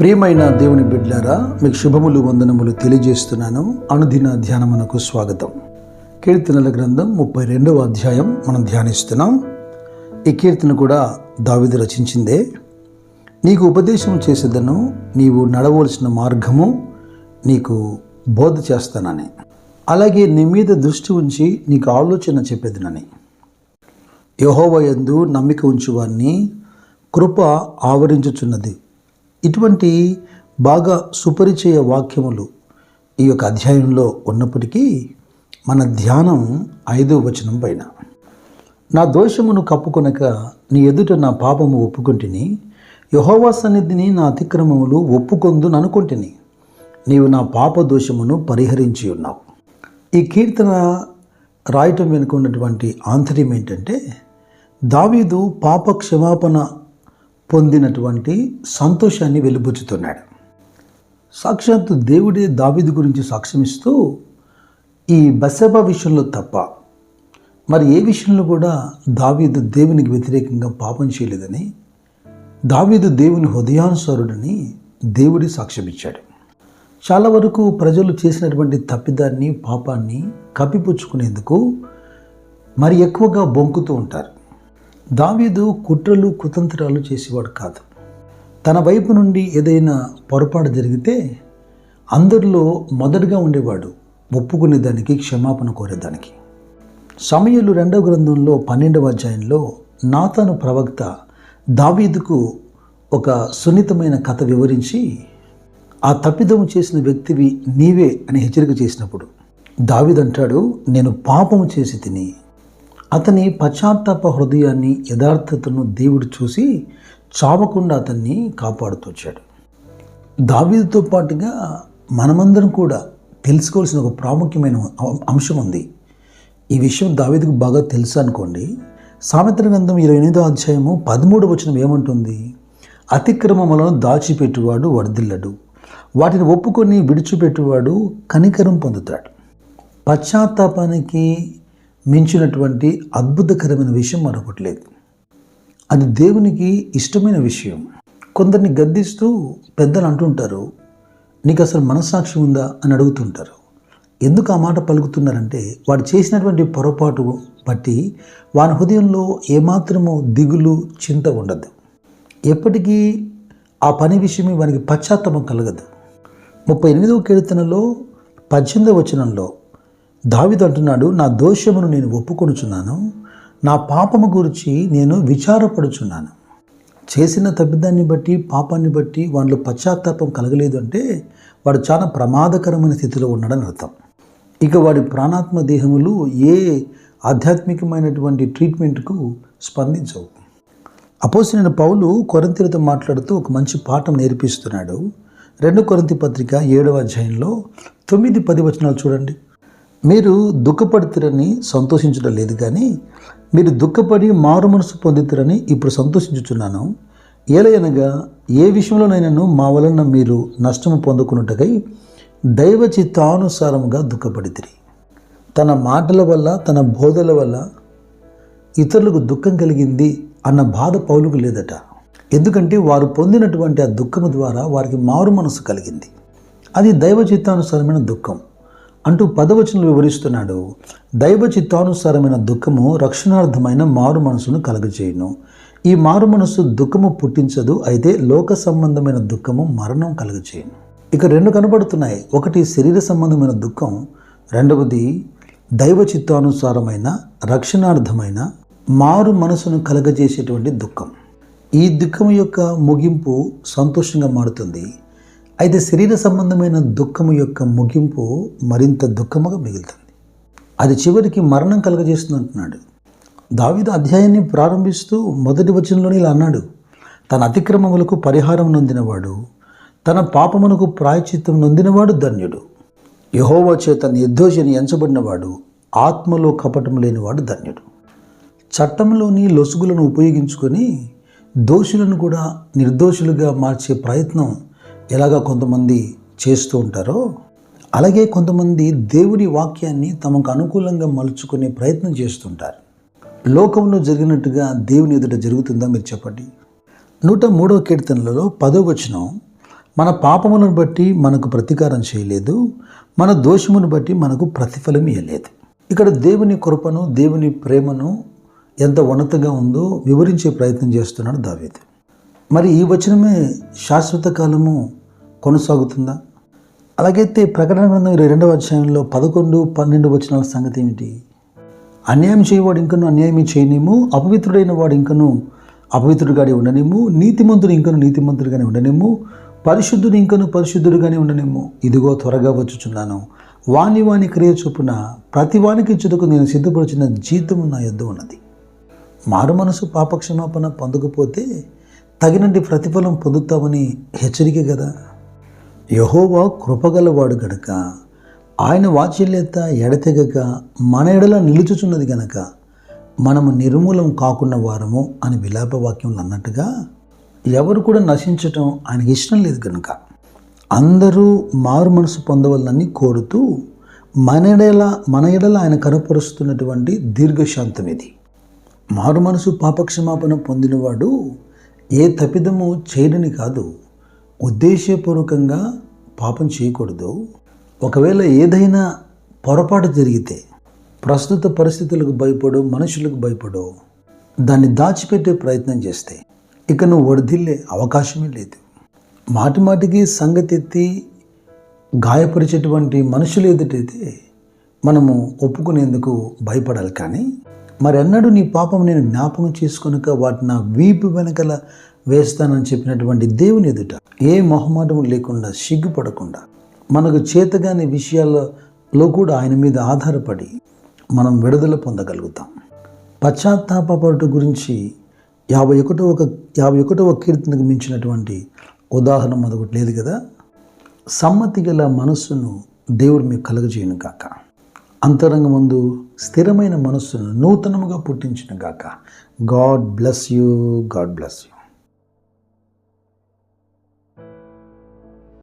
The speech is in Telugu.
ప్రియమైన దేవుని బిడ్లారా మీకు శుభములు వందనములు తెలియజేస్తున్నాను. అనుదిన ధ్యానమునకు స్వాగతం. కీర్తనల గ్రంథం ముప్పై రెండవ అధ్యాయం మనం ధ్యానిస్తున్నాం. ఈ కీర్తన కూడా దావిది రచించిందే. నీకు ఉపదేశం చేసేదను నీవు నడవలసిన మార్గము నీకు బోధ చేస్తానని. అలాగే నీ మీద దృష్టి ఉంచి నీకు ఆలోచన చెప్పేదనని. యహోవయందు నమ్మిక ఉంచువాన్ని కృప ఆవరించుచున్నది. ఇటువంటి బాగా సుపరిచయ వాక్యములు ఈ యొక్క అధ్యాయంలో ఉన్నప్పటికీ మన ధ్యానం ఐదో వచనం పైన. నా దోషమును కప్పుకొనక నీ ఎదుట నా పాపము ఒప్పుకుంటుని యహోవా సన్నిధిని నా అతిక్రమములు ఒప్పుకొందు అనుకుంటుని నీవు నా పాప దోషమును పరిహరించి ఉన్నావు. ఈ కీర్తన రాయటం వెనుక ఉన్నటువంటి ఆంతర్యం ఏంటంటే దావీదు పాప క్షమాపణ పొందినటువంటి సంతోషాన్ని వెలుబుచ్చుతున్నాడు. సాక్షాత్తు దేవుడే దావిది గురించి సాక్ష్యమిస్తూ ఈ బసెబ విషయంలో తప్ప మరి ఏ విషయంలో కూడా దావీదు దేవునికి వ్యతిరేకంగా పాపం చేయలేదని దావీదు దేవుని హృదయానుసారుడని దేవుడి సాక్ష్యమిచ్చాడు చాలా వరకు ప్రజలు చేసినటువంటి తప్పిదాన్ని పాపాన్ని కప్పిపుచ్చుకునేందుకు మరి ఎక్కువగా బొంకుతూ ఉంటారు. దావీదు కుట్రలు కుతంత్రాలు చేసేవాడు కాదు. తన వైపు నుండి ఏదైనా పొరపాటు జరిగితే అందరిలో మొదటగా ఉండేవాడు ఒప్పుకునేదానికి క్షమాపణ కోరేదానికి సమయలు రెండవ గ్రంథంలో పన్నెండవ అధ్యాయంలో నాతను ప్రవక్త దావీదుకు ఒక సున్నితమైన కథ వివరించి ఆ తప్పిదము చేసిన వ్యక్తివి నీవే అని హెచ్చరిక చేసినప్పుడు దావిదంటాడు నేను పాపము చేసి తిని అతని పశ్చాత్తాప హృదయాన్ని యథార్థతను దేవుడు చూసి చావకుండా అతన్ని కాపాడుతూ వచ్చాడు. దావీదుతో పాటుగా మనమందరం కూడా తెలుసుకోవాల్సిన ఒక ప్రాముఖ్యమైన అంశం ఉంది. ఈ విషయం దావీదుకు బాగా తెలుసు అనుకోండి. సామెత్ర గ్రంథం ఇరవై ఎనిమిదో అధ్యాయము పదమూడు వచనం ఏమంటుంది? అతిక్రమములను దాచిపెట్టువాడు వడదిల్లడు. వాటిని ఒప్పుకొని విడిచిపెట్టువాడు కనికరం పొందుతాడు. పశ్చాత్తాపానికి మించినటువంటి అద్భుతకరమైన విషయం మరొకటి లేదు. అది దేవునికి ఇష్టమైన విషయం. కొందరిని గద్దిస్తూ పెద్దలు అంటుంటారు నీకు అసలు మనస్సాక్షి ఉందా? అని అడుగుతుంటారు. ఎందుకు ఆ మాట పలుకుతున్నారంటే వాడు చేసినటువంటి పొరపాటు బట్టి వాని హృదయంలో ఏమాత్రమో దిగులు చింత ఉండదు. ఎప్పటికీ ఆ పని విషయమే వానికి పశ్చాత్తాపం కలగదు. ముప్పై ఎనిమిదవ కీర్తనలో పద్దెనిమిదవ వచనంలో దావిదు అంటున్నాడు నా దోషమును నేను ఒప్పుకొనుచున్నాను నా పాపము గురించి నేను విచారపడుచున్నాను. చేసిన తప్పిదాన్ని బట్టి పాపాన్ని బట్టి వాళ్ళు పశ్చాత్తాపం కలగలేదు అంటే వాడు చాలా ప్రమాదకరమైన స్థితిలో ఉన్నాడని అర్థం. ఇక వాడి ప్రాణాత్మ దేహములు ఏ ఆధ్యాత్మికమైనటువంటి ట్రీట్మెంట్కు స్పందించవు. అపోసిన పౌలు కొరంతిలతో మాట్లాడుతూ ఒక మంచి పాఠం నేర్పిస్తున్నాడు. రెండు కొరంతి పత్రిక ఏడవ అధ్యాయంలో తొమ్మిది పది వచనాలు చూడండి. మీరు దుఃఖపడుతురని సంతోషించడం లేదు కానీ మీరు దుఃఖపడి మారు మనసు పొందుతురని ఇప్పుడు సంతోషించుచున్నాను. ఏలయనగా ఏ విషయంలోనైనాను మా వలన మీరు నష్టము పొందుకున్నట్టుగై దైవ చిత్తానుసారముగా దుఃఖపడితిరి. తన మాటల వల్ల తన బోధల వల్ల ఇతరులకు దుఃఖం కలిగింది అన్న బాధ పౌలుకు లేదట. ఎందుకంటే వారు పొందినటువంటి ఆ దుఃఖము ద్వారా వారికి మారు మనసు కలిగింది. అది దైవ చిత్తానుసారమైన దుఃఖం. అంటూ పదవచనం వివరిస్తున్నాడు. దైవ చిత్తానుసారమైన దుఃఖము రక్షణార్థమైన మారు మనసును కలగజేయును. ఈ మారు మనసు దుఃఖము పుట్టించదు అయితే లోక సంబంధమైన దుఃఖము మరణం కలగజేయును. ఇక రెండు కనబడుతున్నాయి. ఒకటి శరీర సంబంధమైన దుఃఖం రెండవది దైవ చిత్తానుసారమైన రక్షణార్థమైన మారు మనసును కలగజేసేటువంటి దుఃఖం. ఈ దుఃఖం యొక్క ముగింపు సంతోషంగా మారుతుంది. అయితే శరీర సంబంధమైన దుఃఖము యొక్క ముగింపు మరింత దుఃఖముగా మిగులుతుంది. అది చివరికి మరణం కలగజేస్తుంది అంటున్నాడు దావిద అధ్యాయాన్ని ప్రారంభిస్తూ మొదటి వచనంలోనే ఇలా అన్నాడు. తన అతిక్రమములకు పరిహారం నొందినవాడు తన పాపమునకు ప్రాయచిత్తం నొందినవాడు ధన్యుడు. యహోవా చేత నిర్దోషిని ఎంచబడినవాడు ఆత్మలో కపటం లేనివాడు ధన్యుడు. చట్టంలోని లొసుగులను ఉపయోగించుకొని దోషులను కూడా నిర్దోషులుగా మార్చే ప్రయత్నం ఎలాగా కొంతమంది చేస్తూ ఉంటారో అలాగే కొంతమంది దేవుని వాక్యాన్ని తమకు అనుకూలంగా మలుచుకునే ప్రయత్నం చేస్తుంటారు. లోకంలో జరిగినట్టుగా దేవుని ఎదుట జరుగుతుందా మీరు చెప్పండి. నూట మూడవ కీర్తనలలో పదో వచనం మన పాపములను బట్టి మనకు ప్రతీకారం చేయలేదు మన దోషమును బట్టి మనకు ప్రతిఫలం ఇవ్వలేదు ఇక్కడ దేవుని కృపను దేవుని ప్రేమను ఎంత ఉన్నతంగా ఉందో వివరించే ప్రయత్నం చేస్తున్నాడు దావేది. మరి ఈ వచనమే శాశ్వత కాలము కొనసాగుతుందా? అలాగైతే ప్రకటన గ్రంథం ఇరవై రెండవ అధ్యాయంలో పదకొండు పన్నెండు వచనాల సంగతి ఏమిటి అన్యాయం చేయవాడు ఇంకను అన్యాయం చేయనేము అపవిత్రుడైన వాడు ఇంకను అపవిత్రుడుగానే ఉండనేము నీతిమంతుడు ఇంకను నీతిమంతుడుగానే ఉండనేము పరిశుద్ధుడు ఇంకను పరిశుద్ధుడుగానే ఉండనేము ఇదిగో త్వరగా వచ్చుచున్నాను. వాని వాని క్రియ చొప్పున ప్రతి వానికి ఇచ్చుటకు నేను సిద్ధపరిచిన జీతము నా యొద్ద ఉన్నది. మారు మనసు పాపక్షమాపణ పొందకపోతే తగినటి ప్రతిఫలం పొందుతామని హెచ్చరిక కదా? యహోవా కృపగలవాడు గనక ఆయన వాత్సల్యత ఎడతెగక మన ఎడల నిలుచుచున్నది గనక మనము నిర్మూలం కాకుండా వారము అని విలాపవాక్యంలో అన్నట్టుగా ఎవరు కూడా నశించటం ఆయనకి ఇష్టం లేదు కనుక అందరూ మారు మనసు పొందవాలని కోరుతూ మన ఎడల మన ఎడల ఆయన కనపరుస్తున్నటువంటి దీర్ఘశాంతం ఇది. మారు మనసు పాపక్షమాపణ పొందినవాడు ఏ తప్పిదము చేయడని కాదు. ఉద్దేశపూర్వకంగా పాపం చేయకూడదు. ఒకవేళ ఏదైనా పొరపాటు జరిగితే ప్రస్తుత పరిస్థితులకు భయపడు మనుషులకు భయపడు దాన్ని దాచిపెట్టే ప్రయత్నం చేస్తే ఇక నువ్వు వడిదిల్లే అవకాశమే లేదు. మాటి మాటికి సంగతి ఎత్తి గాయపరిచేటువంటి మనుషులు ఎదుటైతే మనము ఒప్పుకునేందుకు భయపడాలి కానీ మరి మరెన్నడూ నీ పాపం నేను జ్ఞాపకం చేసుకొనక వాటి నా వీపు వెనకల వేస్తానని చెప్పినటువంటి దేవుని ఎదుట ఏ మొహమాటము లేకుండా సిగ్గుపడకుండా మనకు చేతగాని విషయాలలో కూడా ఆయన మీద ఆధారపడి మనం విడుదల పొందగలుగుతాం. పశ్చాత్తాపపడుట గురించి యాభై ఒకటో ఒక యాభై ఒకటవ కీర్తనకు మించినటువంటి ఉదాహరణ మరొకటి లేదు కదా? సమ్మతి గల మనస్సును దేవుడు మీకు కలుగజేయను అంతరంగం ముందు స్థిరమైన మనస్సును నూతనముగా పుట్టించిన గాక. God bless you God bless you.